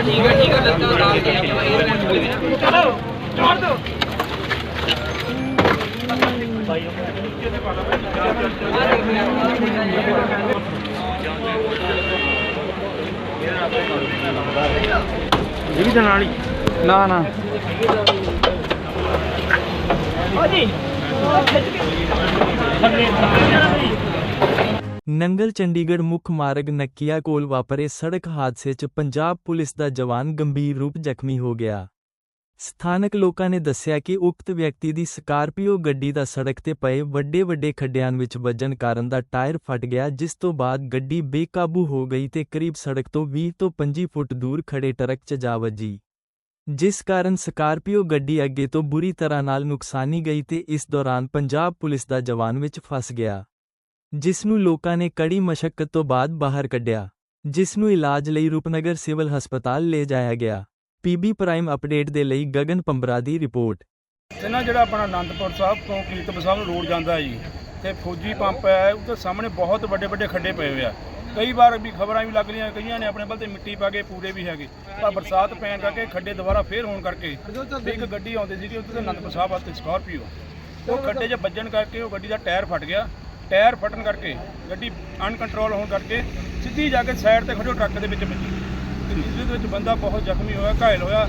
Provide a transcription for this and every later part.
ਠੀਕ ਹੈ ਠੀਕ ਹੈ ਇਹ ਵੀ ਨਾਲ ਹੀ। ਨਾ ਨਾ। ਨੰਗਲ ਚੰਡੀਗੜ੍ਹ ਮੁੱਖ ਮਾਰਗ ਨੱਕੀਆ ਕੋਲ ਵਾਪਰੇ ਸੜਕ ਹਾਦਸੇ 'ਚ ਪੰਜਾਬ ਪੁਲਿਸ ਦਾ ਜਵਾਨ ਗੰਭੀਰ ਰੂਪ ਜ਼ਖਮੀ ਹੋ ਗਿਆ। ਸਥਾਨਕ ਲੋਕਾਂ ਨੇ ਦੱਸਿਆ ਕਿ ਉਕਤ ਵਿਅਕਤੀ ਦੀ ਸਕਾਰਪੀਓ ਗੱਡੀ ਦਾ ਸੜਕ ਤੇ ਪਏ ਵੱਡੇ-ਵੱਡੇ ਖੱਡਿਆਂ ਵਿੱਚ ਵੱਜਣ ਕਾਰਨ ਦਾ ਟਾਇਰ ਫਟ ਗਿਆ, ਜਿਸ ਤੋਂ ਬਾਅਦ ਗੱਡੀ ਬੇਕਾਬੂ ਹੋ ਗਈ ਤੇ ਕਰੀਬ ਸੜਕ ਤੋਂ 20 ਤੋਂ 25 ਫੁੱਟ ਦੂਰ ਖੜੇ ਟਰੱਕ 'ਚ ਜਾ ਵੱਜੀ। ਜਿਸ ਕਾਰਨ ਸਕਾਰਪੀਓ ਗੱਡੀ ਅੱਗੇ ਤੋਂ ਬੁਰੀ ਤਰ੍ਹਾਂ ਨਾਲ ਨੁਕਸਾਨੀ ਗਈ ਤੇ ਇਸ ਦੌਰਾਨ ਪੰਜਾਬ ਪੁਲਿਸ ਦਾ ਜਵਾਨ ਵਿੱਚ ਫਸ ਗਿਆ। ਜਿਸ ਨੂੰ ਲੋਕਾਂ ਨੇ ਕੜੀ ਮਸ਼ੱਕਤ ਤੋਂ ਬਾਅਦ ਬਾਹਰ ਕੱਢਿਆ ਜਿਸ ਨੂੰ ਇਲਾਜ ਲਈ ਰੂਪਨਗਰ ਸਿਵਲ ਹਸਪਤਾਲ ਲੈ ਜਾਇਆ ਗਿਆ। ਪੀਬੀ ਪ੍ਰਾਈਮ ਅਪਡੇਟ ਦੇ ਲਈ ਗਗਨ ਪੰਬਰਾ ਦੀ ਰਿਪੋਰਟ। ਤੇ ਨਾ ਜਿਹੜਾ ਆਪਣਾ ਆਨੰਦਪੁਰ ਸਾਹਿਬ ਤੋਂ ਕੀਰਤਪੁਰ ਸਾਹਿਬ ਨੂੰ ਰੋਡ ਜਾਂਦਾ ਜੀ, ਤੇ ਫੌਜੀ ਪੰਪ ਹੈ ਉਹਦੇ ਸਾਹਮਣੇ ਬਹੁਤ ਵੱਡੇ ਵੱਡੇ ਖੱਡੇ ਪਏ ਹੋਏ ਆ। ਕਈ ਵਾਰ ਵੀ ਖਬਰਾਂ ਵੀ ਲੱਗ ਰਹੀਆਂ, ਕਈਆਂ ਨੇ ਆਪਣੇ ਵੱਲ ਤੇ ਮਿੱਟੀ ਪਾ ਕੇ, ਪੂਰੇ ਵੀ ਹੈਗੇ। ਪਰ ਬਰਸਾਤ ਪੈਣ ਕਰਕੇ ਖੱਡੇ ਦੁਬਾਰਾ ਫੇਰ ਹੋਣ ਕਰਕੇ ਤੇ ਇੱਕ ਗੱਡੀ ਆਉਂਦੀ ਸੀਗੀ, ਉੱਥੇ ਤੇ ਆਨੰਦਪੁਰ ਸਾਹਿਬ ਵਾਸਤੇ ਸਕਾਰਪੀਓ। ਉਹ ਖੱਡੇ 'ਚ ਵੱਜਣ ਕਰਕੇ ਉਹ ਗੱਡੀ ਦਾ ਟਾਇਰ ਫਟ ਗਿਆ ਟਾਇਰ ਫਟਣ ਕਰਕੇ ਗੱਡੀ ਅਨਕੰਟਰੋਲ ਹੋਣ ਕਰਕੇ ਸਿੱਧੀ ਜਾ ਕੇ ਸਾਈਡ ਤੇ ਖੜੋ ਟਰੱਕ ਦੇ ਵਿੱਚ ਵੱਜੀ। ਤੇ ਜਿਹਦੇ ਵਿੱਚ ਬੰਦਾ ਬਹੁਤ ਜ਼ਖਮੀ ਹੋਇਆ ਘਾਇਲ ਹੋਇਆ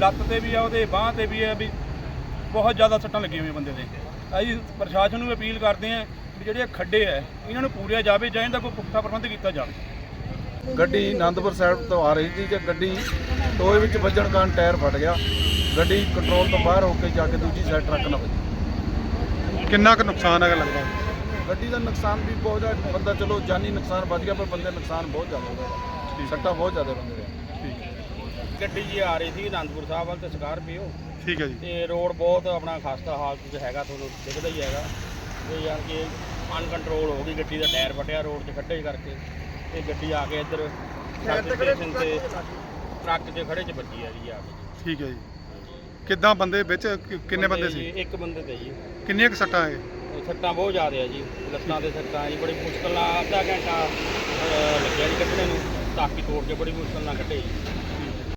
ਲੱਤ ਤੇ ਵੀ ਆ ਉਹਦੇ ਬਾਹ ਤੇ ਵੀ ਆ ਵੀ ਬਹੁਤ ਜ਼ਿਆਦਾ ਸੱਟਾਂ ਲੱਗੀਆਂ ਹੋਈਆਂ ਬੰਦੇ ਦੇ। ਅਸੀਂ ਪ੍ਰਸ਼ਾਸਨ ਨੂੰ ਅਪੀਲ ਕਰਦੇ ਹਾਂ ਵੀ ਜਿਹੜੇ ਖੱਡੇ ਆ ਇਹਨਾਂ ਨੂੰ ਪੂਰਿਆ ਜਾਵੇ ਜਾਂ ਇਹਦਾ ਕੋਈ ਪੁਖਤਾ ਪ੍ਰਬੰਧ ਕੀਤਾ ਜਾਵੇ। ਗੱਡੀ ਆਨੰਦਪੁਰ ਸਾਹਿਬ ਤੋਂ ਆ ਰਹੀ ਸੀ ਤੇ ਗੱਡੀ ਟੋਏ ਵਿੱਚ ਵੱਜਣ ਕਾਰਨ ਟਾਇਰ ਫਟ ਗਿਆ ਗੱਡੀ ਕੰਟਰੋਲ ਤੋਂ ਬਾਹਰ ਹੋ ਕੇ ਜਾ ਕੇ ਦੂਜੀ ਸਾਈਡ ਟਰੱਕ ਨਾਲ ਵੱਜੀ। ਕਿੰਨਾ ਕੁ ਨੁਕਸਾਨ ਹੈਗਾ ਲੱਗਦਾ? ਗੱਡੀ ਦਾ ਨੁਕਸਾਨ ਵੀ ਬਹੁਤ ਜ਼ਿਆਦਾ ਬੰਦਾ ਚਲੋ ਜਾਨੀ ਨੁਕਸਾਨ ਬਚ ਗਿਆ ਪਰ ਬੰਦੇ ਦਾ ਨੁਕਸਾਨ ਬਹੁਤ ਜ਼ਿਆਦਾ ਹੋਇਆ ਸੱਟਾਂ ਬਹੁਤ ਜ਼ਿਆਦਾ ਬੰਦੇ ਦੇ ਗੱਡੀ ਜੀ ਆ ਰਹੀ ਸੀ ਅਨੰਦਪੁਰ ਸਾਹਿਬ ਵੱਲ ਤੇ ਸਕਾਰਪੀਓ। ਠੀਕ ਹੈ ਜੀ। ਤੇ ਰੋਡ ਬਹੁਤ ਆਪਣਾ ਖਸਤਾ ਹਾਲਤ 'ਚ ਹੈਗਾ ਤੁਹਾਨੂੰ ਦਿਖਦਾ ਹੀ ਹੈਗਾ। ਤੇ ਯਾਰ ਕਿ ਅਨਕੰਟਰੋਲ ਹੋ ਗਈ ਗੱਡੀ ਦਾ ਟਾਇਰ ਫਟਿਆ ਰੋਡ 'ਚ ਖੱਡੇ ਕਰਕੇ। ਤੇ ਗੱਡੀ ਆ ਕੇ ਇੱਧਰ ਸਟੇਸ਼ਨ ਤੇ ਟਰੱਕ 'ਚ ਖੜੇ 'ਚ ਵੱਜੀ ਆ ਜੀ ਆ ਕੇ। ਜੀ। ਠੀਕ ਹੈ ਜੀ। ਕਿੱਦਾਂ ਬੰਦੇ ਵਿੱਚ ਕਿੰਨੇ ਬੰਦੇ ਸੀ? ਇੱਕ ਬੰਦੇ ਤੇ ਜੀ। ਕਿੰਨੀਆਂ ਕੁ ਸੱਟਾਂ ਹੈ ਸੱਟਾਂ ਬਹੁਤ ਜ਼ਿਆਦਾ ਆ ਜੀ, ਲੱਤਾਂ ਤੇ ਸੱਟਾਂ ਜੀ, ਬੜੀ ਮੁਸ਼ਕਲ ਨਾਲ ਅੱਧਾ ਘੰਟਾ ਲੱਗਿਆ ਜੀ ਕੱਢਣੇ ਨੂੰ ਤਾਕੀ ਤੋੜ ਕੇ ਬੜੀ ਮੁਸ਼ਕਲ ਨਾਲ ਕੱਢੇ ਜੀ।